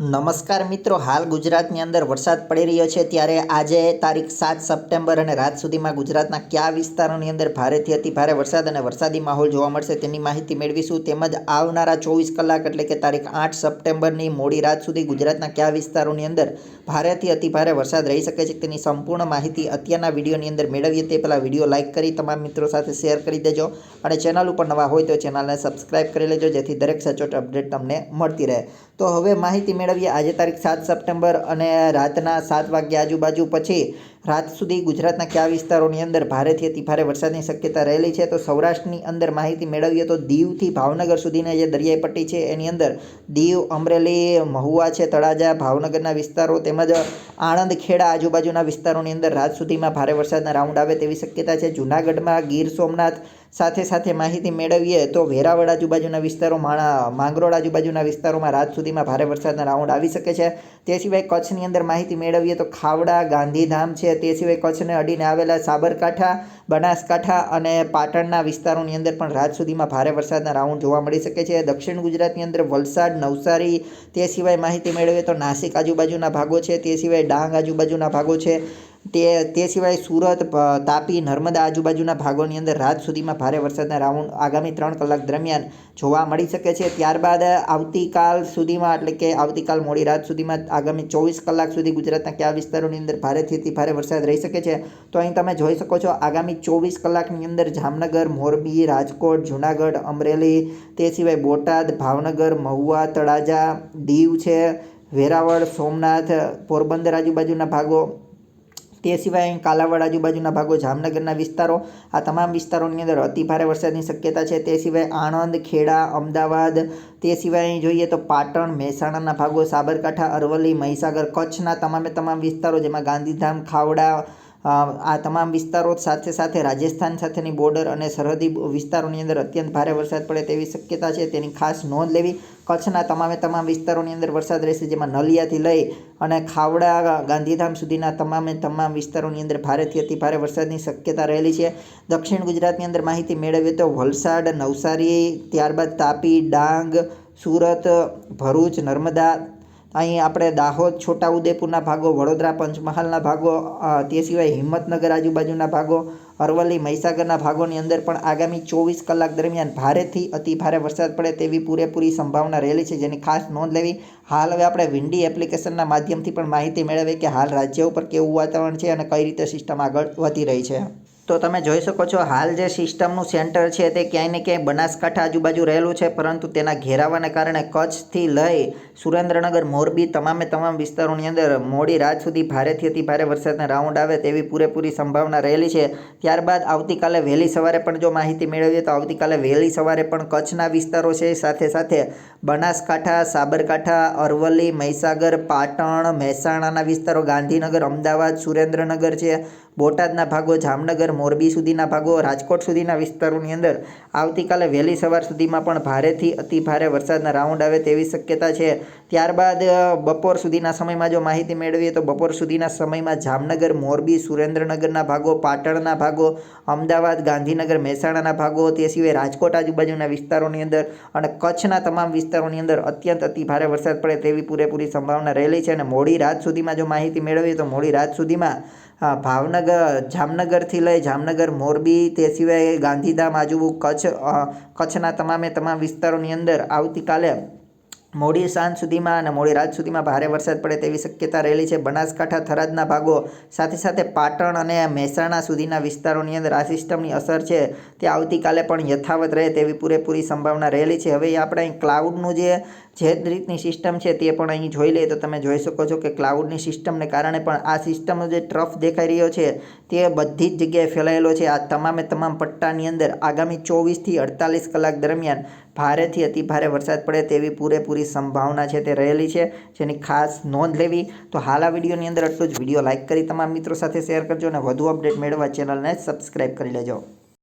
નમસ્કાર મિત્રો, હાલ ગુજરાતની અંદર વરસાદ પડી રહ્યો છે. ત્યારે આજે તારીખ સાત સપ્ટેમ્બર અને રાત સુધીમાં ગુજરાતના કયા વિસ્તારોની અંદર ભારેથી અતિ ભારે વરસાદ અને વરસાદી માહોલ જોવા મળશે તેની માહિતી મેળવીશું. તેમજ આવનારા ચોવીસ કલાક એટલે કે તારીખ આઠ સપ્ટેમ્બરની મોડી રાત સુધી ગુજરાતના કયા વિસ્તારોની અંદર ભારેથી અતિ ભારે વરસાદ રહી શકે છે તેની સંપૂર્ણ માહિતી અત્યારના વિડીયોની અંદર મેળવીએ. તે પહેલાં વીડિયો લાઇક કરી તમામ મિત્રો સાથે શેર કરી દેજો અને ચેનલ ઉપર નવા હોય તો ચેનલને સબસ્ક્રાઇબ કરી લેજો જેથી દરેક સચોટ અપડેટ તમને મળતી રહે. તો હવે માહિતી મેળવીએ આજે તારીખ સાત સપ્ટેમ્બર અને રાતના સાત વાગ્યા આજુબાજુ પછી રાત સુધી ગુજરાતના કયા વિસ્તારોની અંદર ભારેથી અતિ ભારે વરસાદની શક્યતા રહેલી છે? તો સૌરાષ્ટ્રની અંદર માહિતી મેળવીએ તો દીવથી ભાવનગર સુધીની જે દરિયાઈ પટ્ટી છે, એની અંદર દીવ, અમરેલી, મહુવા છે, તળાજા, ભાવનગરના વિસ્તારો તેમજ આણંદ, ખેડા આજુબાજુના વિસ્તારોની અંદર રાત સુધીમાં ભારે વરસાદના રાઉન્ડ આવે તેવી શક્યતા છે. જૂનાગઢમાં ગીર સોમનાથ સાથે સાથે માહિતી મેળવીએ તો વેરાવળ આજુબાજુના વિસ્તારો, માણા, માંગરોળ આજુબાજુના વિસ્તારોમાં રાત સુધીમાં ભારે વરસાદના રાઉન્ડ આવી શકે છે. તે સિવાય કચ્છની અંદર માહિતી મેળવીએ તો ખાવડા, ગાંધીધામ છે. તે સિવાય કચ્છને અડીને આવેલા સાબરકાંઠા, બનાસકાંઠા અને પાટણના વિસ્તારોની અંદર પણ રાત સુધીમાં ભારે વરસાદના રાઉન્ડ જોવા મળી શકે છે. દક્ષિણ ગુજરાતની અંદર વલસાડ, નવસારી, તે સિવાય માહિતી મેળવીએ તો નાસિક આજુબાજુના ભાગો છે. તે સિવાય ડાંગ આજુબાજુના ભાગો છે. તે તે સિવાય સુરત તાપી, નર્મદા આજુબાજુના ભાગોની અંદર રાત સુધીમાં ભારે વરસાદના રાઉન્ડ આગામી ત્રણ કલાક દરમિયાન જોવા મળી શકે છે. ત્યારબાદ આવતીકાલ સુધીમાં, એટલે કે આવતીકાલ મોડી રાત સુધીમાં આગામી ચોવીસ કલાક સુધી ગુજરાતના કયા વિસ્તારોની અંદર ભારેથી ભારે વરસાદ રહી શકે છે, તો અહીં તમે જોઈ શકો છો આગામી ચોવીસ કલાકની અંદર જામનગર, મોરબી, રાજકોટ, જુનાગઢ, અમરેલી, તે સિવાય બોટાદ, ભાવનગર, મહુવા, તળાજા, દીવ છે, વેરાવળ, સોમનાથ, પોરબંદર આજુબાજુના ભાગો તે સિવાય કાલાવાડ આજુબાજુના ભાગો, જામનગરના વિસ્તારો, આ તમામ વિસ્તારોની અંદર અતિ ભારે વરસાદની શક્યતા છે. તે સિવાય આણંદ, ખેડા, અમદાવાદ, તે સિવાય જોઈએ તો પાટણ, મહેસાણાના ભાગો, સાબરકાંઠા, અરવલ્લી, મહીસાગર, કચ્છના તમામે તમામ વિસ્તારો, જેમાં ગાંધીધામ, ખાવડા આ તમામ વિસ્તારો સાથે સાથે રાજસ્થાન સાથેની બોર્ડર અને સરહદી વિસ્તારોની અંદર અત્યંત ભારે વરસાદ પડે તેવી શક્યતા છે. તેની ખાસ નોંધ લેવી, કચ્છના તમામે તમામ વિસ્તારોની અંદર વરસાદ રહેશે, જેમાં નલિયાથી લઈ અને ખાવડા, ગાંધીધામ સુધીના તમામે તમામ વિસ્તારોની અંદર ભારેથી અતિ ભારે વરસાદની શક્યતા રહેલી છે. દક્ષિણ ગુજરાતની અંદર માહિતી મેળવીએ તો વલસાડ, નવસારી, ત્યારબાદ તાપી, ડાંગ, સુરત, ભરૂચ, નર્મદા અહીં આપણે દાહોદ છોટાઉદેપુરના ભાગો, વડોદરા, પંચમહાલના ભાગો તે સિવાય હિંમતનગર આજુબાજુના ભાગો, અરવલ્લી, મહીસાગરના ભાગોની અંદર પણ આગામી ચોવીસ કલાક દરમિયાન ભારેથી અતિ ભારે વરસાદ પડે તેવી પૂરેપૂરી સંભાવના રહેલી છે. જેની ખાસ નોંધ લેવી, હાલ હવે આપણે વિન્ડી એપ્લિકેશનના માધ્યમથી પણ માહિતી મેળવીએ કે હાલ રાજ્ય ઉપર કેવું વાતાવરણ છે અને કઈ રીતે સિસ્ટમ આગળ વધી રહી છે. તો તમે જોઈ શકો છો, હાલ જે સિસ્ટમનું સેન્ટર છે તે ક્યાંય ને ક્યાંય બનાસકાંઠા આજુબાજુ રહેલું છે, પરંતુ તેના ઘેરાવાને કારણે કચ્છથી લઈ સુરેન્દ્રનગર, મોરબી તમામે તમામ વિસ્તારોની અંદર મોડી રાત સુધી ભારેથી અતિ ભારે વરસાદના રાઉન્ડ આવે તેવી પૂરેપૂરી સંભાવના રહેલી છે. ત્યારબાદ આવતીકાલે વહેલી સવારે પણ જો માહિતી મેળવીએ તો આવતીકાલે વહેલી સવારે પણ કચ્છના વિસ્તારો છે, સાથે સાથે બનાસકાંઠા, સાબરકાંઠા, અરવલ્લી, મહીસાગર, પાટણ, મહેસાણાના વિસ્તારો, ગાંધીનગર, અમદાવાદ, સુરેન્દ્રનગર છે, બોટાદના ભાગો, જામનગર મોરબી સુધીના ભાગો રાજકોટ સુધીના વિસ્તારોની અંદર આવતીકાલે વહેલી સવાર સુધીમાં પણ ભારેથી અતિ ભારે વરસાદના રાઉન્ડ આવે તેવી શક્યતા છે. ત્યારબાદ બપોર સુધીના સમયમાં જો માહિતી મેળવીએ તો બપોર સુધીના સમયમાં જામનગર, મોરબી, સુરેન્દ્રનગરના ભાગો, પાટણના ભાગો, અમદાવાદ, ગાંધીનગર, મહેસાણાના ભાગો, તે સિવાય રાજકોટ આજુબાજુના વિસ્તારોની અંદર અને કચ્છના તમામ વિસ્તારોની અંદર અત્યંત અતિ ભારે વરસાદ પડે તેવી પૂરેપૂરી સંભાવના રહેલી છે અને મોડી રાત સુધીમાં જો માહિતી મેળવીએ તો મોડી રાત સુધીમાં ભાવનગર, જામનગરથી લઈ જામનગર, મોરબી, તે સિવાય ગાંધીધામ આજુ કચ્છ કચ્છના તમામે તમામ વિસ્તારોની અંદર આવતીકાલે મોડી સાંજ સુધીમાં અને મોડી રાત સુધીમાં ભારે વરસાદ પડે તેવી શક્યતા રહેલી છે. બનાસકાંઠા, થરાદના ભાગો સાથે સાથે પાટણ અને મહેસાણા સુધીના વિસ્તારોની અંદર આ સિસ્ટમની અસર છે. તે આવતીકાલે પણ યથાવત રહે તેવી પૂરેપૂરી સંભાવના રહેલી છે. હવે આપણે અહીં ક્લાઉડનું જે જે રીતની સિસ્ટમ છે તે પણ અહીં જોઈ લઈએ તો તમે જોઈ શકો છો કે ક્લાઉડની સિસ્ટમને કારણે પણ આ સિસ્ટમનો જે ટ્રફ દેખાઈ રહ્યો છે તે બધી જ જગ્યાએ ફેલાયેલો છે. આ તમામે તમામ પટ્ટાની અંદર આગામી ચોવીસથી અડતાલીસ કલાક દરમિયાન ભારેથી અતિ ભારે વરસાદ પડે તેવી પૂરેપૂરી સંભાવના છે તે રહેલી છે. જેની ખાસ નોંધ લેવી તો હાલ આ વિડીયોની અંદર આટલું જ. વીડિયો લાઇક કરી તમામ મિત્રો સાથે શેર કરજો અને વધુ અપડેટ મેળવવા ચેનલને સબસ્ક્રાઈબ કરી લેજો.